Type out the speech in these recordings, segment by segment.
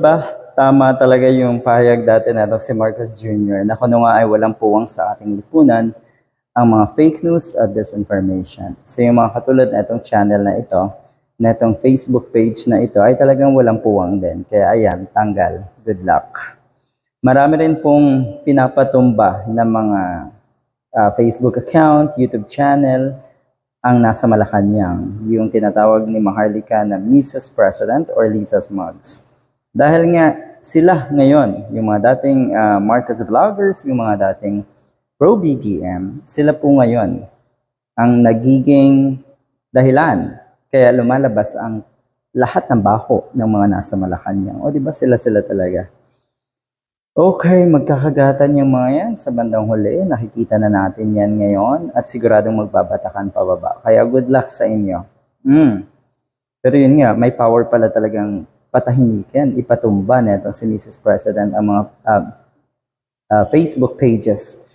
Diba? Tama talaga yung pahayag dati na si Marcos Jr. na kung ano nga ay walang puwang sa ating lipunan ang mga fake news at disinformation. So yung mga katulad na itong channel na ito, na itong Facebook page na ito ay talagang walang puwang din. Kaya ayan, tanggal. Good luck. Marami rin pong pinapatumba ng mga ah, Facebook account, YouTube channel, ang nasa Malacanang, yung tinatawag ni Maharlika na Mrs. President or Lisa's Mugs. Dahil nga sila ngayon, yung mga dating ah, Marcos vloggers, yung mga dating pro-BBM, sila po ngayon ang nagiging dahilan kaya lumalabas ang lahat ng baho ng mga nasa Malacanang. O di ba sila sila talaga? Okay, magkakagatan yung mga yan sa bandang huli. Nakikita na natin yan ngayon at siguradong magbabatakan pababa. Kaya good luck sa inyo. Mm. Pero yun nga, may power pala talagang patahimikin, ipatumba na si Mrs. President ang mga ah, ah, Facebook pages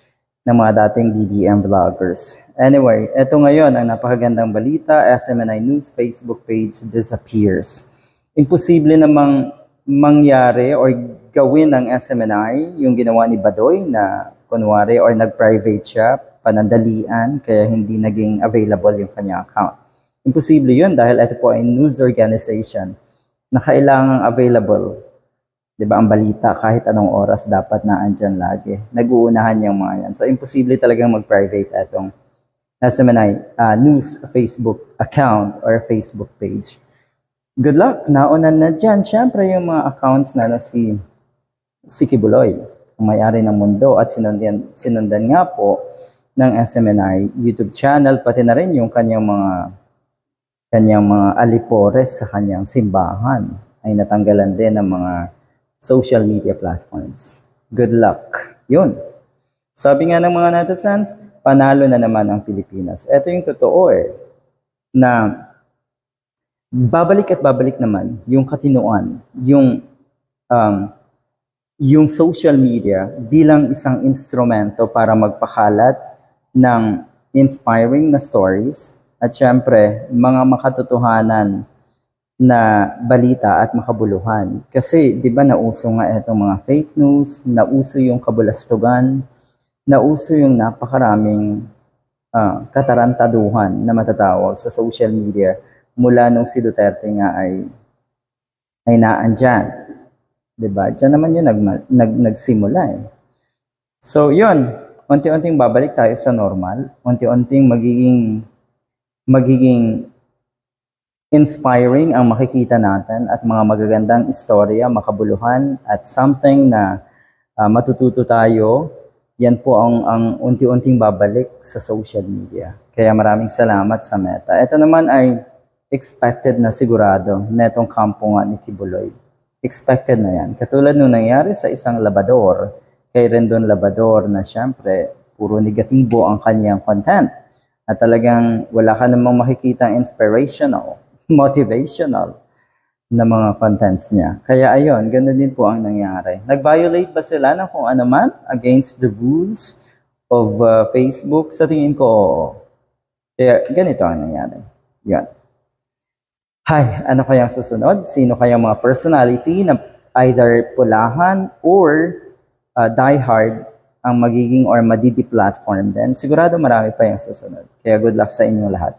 ng mga dating BBM vloggers. Anyway, eto ngayon ang napakagandang balita, SMNI News Facebook page disappears. Imposible namang mangyari or gawin ng SMNI yung ginawa ni Badoy na kunwari or nag-private siya, panandalian, kaya hindi naging available yung kanyang account. Imposible yun dahil ito po ay news organization na kailangang available 'di ba ang balita kahit anong oras dapat na andyan lagi. Nag-uunahan yung mga yan. So imposible talagang mag-private itong SMNI uh, news Facebook account or Facebook page. Good luck. Naunan na dyan. Siyempre yung mga accounts na, na si si Kibuloy, ang may-ari ng mundo at sinundan, sinundan nga po ng SMNI YouTube channel pati na rin yung kanyang mga kanyang mga alipores sa kanyang simbahan ay natanggalan din ng mga social media platforms. Good luck. Yun. Sabi nga ng mga netizens, panalo na naman ang Pilipinas. Ito yung totoo eh, na babalik at babalik naman yung katinuan, yung um, yung social media bilang isang instrumento para magpakalat ng inspiring na stories at syempre mga makatotohanan na balita at makabuluhan. Kasi 'di ba nauso nga itong mga fake news, nauso yung kabulastugan, nauso yung napakaraming ah, katarantaduhan na matatawag sa social media mula nung si Duterte nga ay ay naandyan. 'Di ba? Diyan naman yun nag, nag, nagsimula eh. So, yun. Unti-unting babalik tayo sa normal. Unti-unting magiging magiging inspiring ang makikita natin at mga magagandang istorya, makabuluhan at something na ah, matututo tayo. Yan po ang, ang unti-unting babalik sa social media. Kaya maraming salamat sa Meta. Ito naman ay expected na sigurado na itong kampo nga ni Kibuloy. Expected na yan. Katulad nung nangyari sa isang labador, kay Rendon Labador na siyempre, puro negatibo ang kanyang content. At talagang wala ka namang makikita inspirational, motivational na mga contents niya. Kaya ayun, ganun din po ang nangyari. Nag-violate ba sila ng kung ano man against the rules of uh, Facebook? Sa tingin ko, oo. Kaya ganito ang nangyari. Yan. Hi, ano kayang susunod? Sino kayang mga personality na either pulahan or uh, diehard ang magiging or madidi platform din? Sigurado marami pa yung susunod. Kaya good luck sa inyong lahat.